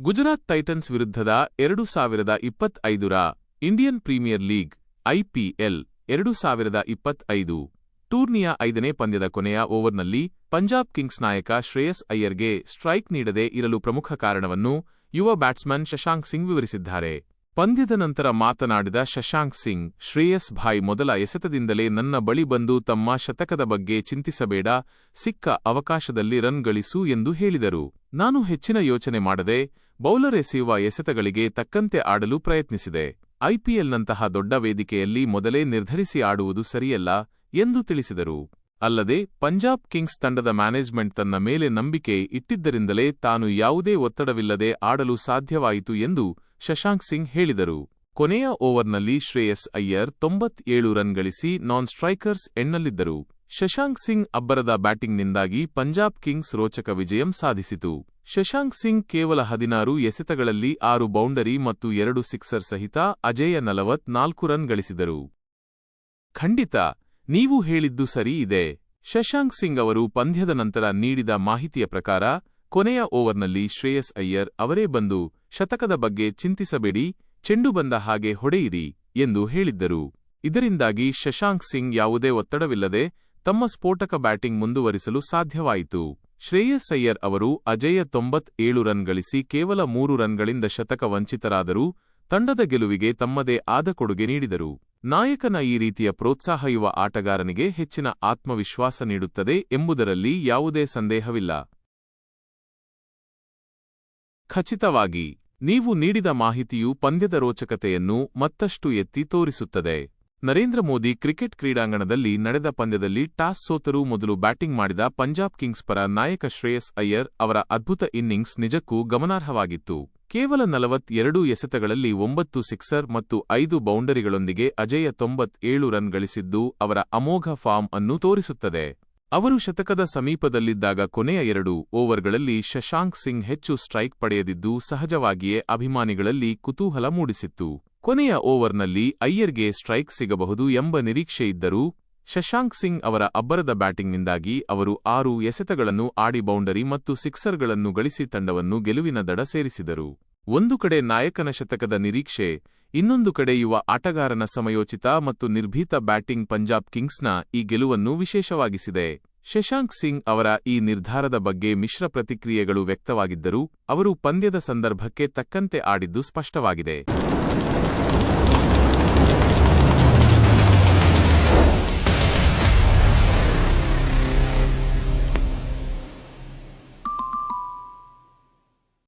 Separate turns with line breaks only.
Gujarat Titans ವಿರುದ್ಧದ ಎರಡು ಸಾವಿರದ ಇಪ್ಪತ್ತೈದರ ಇಂಡಿಯನ್ ಪ್ರೀಮಿಯರ್ ಲೀಗ್ ಐಪಿಎಲ್ ಎರಡು ಸಾವಿರದ ಇಪ್ಪತ್ತೈದು ಟೂರ್ನಿಯ ಐದನೇ ಪಂದ್ಯದ ಕೊನೆಯ ಓವರ್ನಲ್ಲಿ ಪಂಜಾಬ್ ಕಿಂಗ್ಸ್ ನಾಯಕ ಶ್ರೇಯಸ್ ಅಯ್ಯರ್ಗೆ ಸ್ಟ್ರೈಕ್ ನೀಡದೇ ಇರಲು ಪ್ರಮುಖ ಕಾರಣವನ್ನು ಯುವ ಬ್ಯಾಟ್ಸ್ಮನ್ ಶಶಾಂಕ್ ಸಿಂಗ್ ವಿವರಿಸಿದ್ದಾರೆ. ಪಂದ್ಯದ ನಂತರ ಮಾತನಾಡಿದ ಶಶಾಂಕ್ ಸಿಂಗ್, ಶ್ರೇಯಸ್ ಭಾಯ್ ಮೊದಲ ಎಸೆತದಿಂದಲೇ ನನ್ನ ಬಳಿ ಬಂದು ತಮ್ಮ ಶತಕದ ಬಗ್ಗೆ ಚಿಂತಿಸಬೇಡ, ಸಿಕ್ಕ ಅವಕಾಶದಲ್ಲಿ ರನ್ ಗಳಿಸು ಎಂದು ಹೇಳಿದರು. ನಾನು ಹೆಚ್ಚಿನ ಯೋಚನೆ ಮಾಡದೆ, ಬೌಲರ್ ಎಸೆಯುವ ಎಸೆತಗಳಿಗೆ ತಕ್ಕಂತೆ ಆಡಲು ಪ್ರಯತ್ನಿಸಿದೆ. ಐಪಿಎಲ್ನಂತಹ ದೊಡ್ಡ ವೇದಿಕೆಯಲ್ಲಿ ಮೊದಲೇ ನಿರ್ಧರಿಸಿ ಆಡುವುದು ಸರಿಯಲ್ಲ ಎಂದು ತಿಳಿಸಿದರು. ಅಲ್ಲದೆ, ಪಂಜಾಬ್ ಕಿಂಗ್ಸ್ ತಂಡದ ಮ್ಯಾನೇಜ್ಮೆಂಟ್ ತನ್ನ ಮೇಲೆ ನಂಬಿಕೆ ಇಟ್ಟಿದ್ದರಿಂದಲೇ ತಾನು ಯಾವುದೇ ಒತ್ತಡವಿಲ್ಲದೆ ಆಡಲು ಸಾಧ್ಯವಾಯಿತು ಎಂದು ಶಶಾಂಕ್ ಸಿಂಗ್ ಹೇಳಿದರು. ಕೊನೆಯ ಓವರ್ನಲ್ಲಿ ಶ್ರೇಯಸ್ ಅಯ್ಯರ್ ತೊಂಬತ್ತೇಳು ರನ್ ಗಳಿಸಿ ನಾನ್ ಸ್ಟ್ರೈಕರ್ಸ್ ಎಣ್ಣಲ್ಲಿದ್ದರು. ಶಶಾಂಕ್ ಸಿಂಗ್ ಅಬ್ಬರದ ಬ್ಯಾಟಿಂಗ್ನಿಂದಾಗಿ ಪಂಜಾಬ್ ಕಿಂಗ್ಸ್ ರೋಚಕ ವಿಜಯಂ ಸಾಧಿಸಿತು. ಶಶಾಂಕ್ ಸಿಂಗ್ ಕೇವಲ ಹದಿನಾರು ಎಸೆತಗಳಲ್ಲಿ ಆರು ಬೌಂಡರಿ ಮತ್ತು ಎರಡು ಸಿಕ್ಸರ್ ಸಹಿತ ಅಜೇಯ ನಲವತ್ನಾಲ್ಕು ರನ್ ಗಳಿಸಿದರು. ಖಂಡಿತ, ನೀವು ಹೇಳಿದ್ದು ಸರಿ ಇದೆ. ಶಶಾಂಕ್ ಸಿಂಗ್ ಅವರು ಪಂದ್ಯದ ನಂತರ ನೀಡಿದ ಮಾಹಿತಿಯ ಪ್ರಕಾರ, ಕೊನೆಯ ಓವರ್ನಲ್ಲಿ ಶ್ರೇಯಸ್ ಅಯ್ಯರ್ ಅವರೇ ಬಂದು ಶತಕದ ಬಗ್ಗೆ ಚಿಂತಿಸಬೇಡಿ, ಚೆಂಡು ಬಂದ ಹಾಗೆ ಹೊಡೆಯಿರಿ ಎಂದು ಹೇಳಿದ್ದರು. ಇದರಿಂದಾಗಿ ಶಶಾಂಕ್ ಸಿಂಗ್ ಯಾವುದೇ ಒತ್ತಡವಿಲ್ಲದೆ ತಮ್ಮ ಸ್ಫೋಟಕ ಬ್ಯಾಟಿಂಗ್ ಮುಂದುವರಿಸಲು ಸಾಧ್ಯವಾಯಿತು. ಶ್ರೇಯಸ್ ಅಯ್ಯರ್ ಅವರು ಅಜೇಯ ತೊಂಬತ್ತೇಳು ರನ್ ಗಳಿಸಿ ಕೇವಲ ಮೂರು ರನ್ಗಳಿಂದ ಶತಕ ವಂಚಿತರಾದರೂ ತಂಡದ ಗೆಲುವಿಗೆ ತಮ್ಮದೇ ಆದ ಕೊಡುಗೆ ನೀಡಿದರು. ನಾಯಕನ ಈ ರೀತಿಯ ಪ್ರೋತ್ಸಾಹ ಯುವ ಆಟಗಾರನಿಗೆ ಹೆಚ್ಚಿನ ಆತ್ಮವಿಶ್ವಾಸ ನೀಡುತ್ತದೆ ಎಂಬುದರಲ್ಲಿ ಯಾವುದೇ ಸಂದೇಹವಿಲ್ಲ. ಖಚಿತವಾಗಿ ನೀವು ನೀಡಿದ ಮಾಹಿತಿಯು ಪಂದ್ಯದ ರೋಚಕತೆಯನ್ನು ಮತ್ತಷ್ಟು ಎತ್ತಿ ತೋರಿಸುತ್ತದೆ. ನರೇಂದ್ರ ಮೋದಿ ಕ್ರಿಕೆಟ್ ಕ್ರೀಡಾಂಗಣದಲ್ಲಿ ನಡೆದ ಪಂದ್ಯದಲ್ಲಿ ಟಾಸ್ ಸೋತರೂ ಮೊದಲು ಬ್ಯಾಟಿಂಗ್ ಮಾಡಿದ ಪಂಜಾಬ್ ಕಿಂಗ್ಸ್ ಪರ ನಾಯಕ ಶ್ರೇಯಸ್ ಅಯ್ಯರ್ ಅವರ ಅದ್ಭುತ ಇನ್ನಿಂಗ್ಸ್ ನಿಜಕ್ಕೂ ಗಮನಾರ್ಹವಾಗಿತ್ತು. ಕೇವಲ ನಲವತ್ತೆರಡು ಎಸೆತಗಳಲ್ಲಿ ಒಂಬತ್ತು ಸಿಕ್ಸರ್ ಮತ್ತು ಐದು ಬೌಂಡರಿಗಳೊಂದಿಗೆ ಅಜೇಯ ತೊಂಬತ್ತೇಳು ರನ್ ಗಳಿಸಿದ್ದು ಅವರ ಅಮೋಘ ಫಾರ್ಮ್ ಅನ್ನು ತೋರಿಸುತ್ತದೆ. ಅವರು ಶತಕದ ಸಮೀಪದಲ್ಲಿದ್ದಾಗ ಕೊನೆಯ ಎರಡು ಓವರ್ಗಳಲ್ಲಿ ಶಶಾಂಕ್ ಸಿಂಗ್ ಹೆಚ್ಚು ಸ್ಟ್ರೈಕ್ ಪಡೆಯದಿದ್ದು ಸಹಜವಾಗಿಯೇ ಅಭಿಮಾನಿಗಳಲ್ಲಿ ಕುತೂಹಲ ಮೂಡಿಸಿತ್ತು. ಕೊನೆಯ ಓವರ್ನಲ್ಲಿ ಅಯ್ಯರ್ಗೆ ಸ್ಟ್ರೈಕ್ ಸಿಗಬಹುದು ಎಂಬ ನಿರೀಕ್ಷೆಯಿದ್ದರೂ ಶಶಾಂಕ್ ಸಿಂಗ್ ಅವರ ಅಬ್ಬರದ ಬ್ಯಾಟಿಂಗ್ನಿಂದಾಗಿ ಅವರು ಆರು ಎಸೆತಗಳನ್ನು ಆಡಿ ಬೌಂಡರಿ ಮತ್ತು ಸಿಕ್ಸರ್ಗಳನ್ನು ಗಳಿಸಿ ತಂಡವನ್ನು ಗೆಲುವಿನ ದಡ ಸೇರಿಸಿದರು. ಒಂದು ಕಡೆ ನಾಯಕನ ಶತಕದ ನಿರೀಕ್ಷೆ, ಇನ್ನೊಂದು ಕಡೆ ಯುವ ಆಟಗಾರನ ಸಮಯೋಚಿತ ಮತ್ತು ನಿರ್ಭೀತ ಬ್ಯಾಟಿಂಗ್ ಪಂಜಾಬ್ ಕಿಂಗ್ಸ್ನ ಈ ಗೆಲುವನ್ನು ವಿಶೇಷವಾಗಿಸಿದೆ. ಶಶಾಂಕ್ ಸಿಂಗ್ ಅವರ ಈ ನಿರ್ಧಾರದ ಬಗ್ಗೆ ಮಿಶ್ರ ಪ್ರತಿಕ್ರಿಯೆಗಳು ವ್ಯಕ್ತವಾಗಿದ್ದರೂ, ಅವರು ಪಂದ್ಯದ ಸಂದರ್ಭಕ್ಕೆ ತಕ್ಕಂತೆ ಆಡಿದ್ದು ಸ್ಪಷ್ಟವಾಗಿದೆ.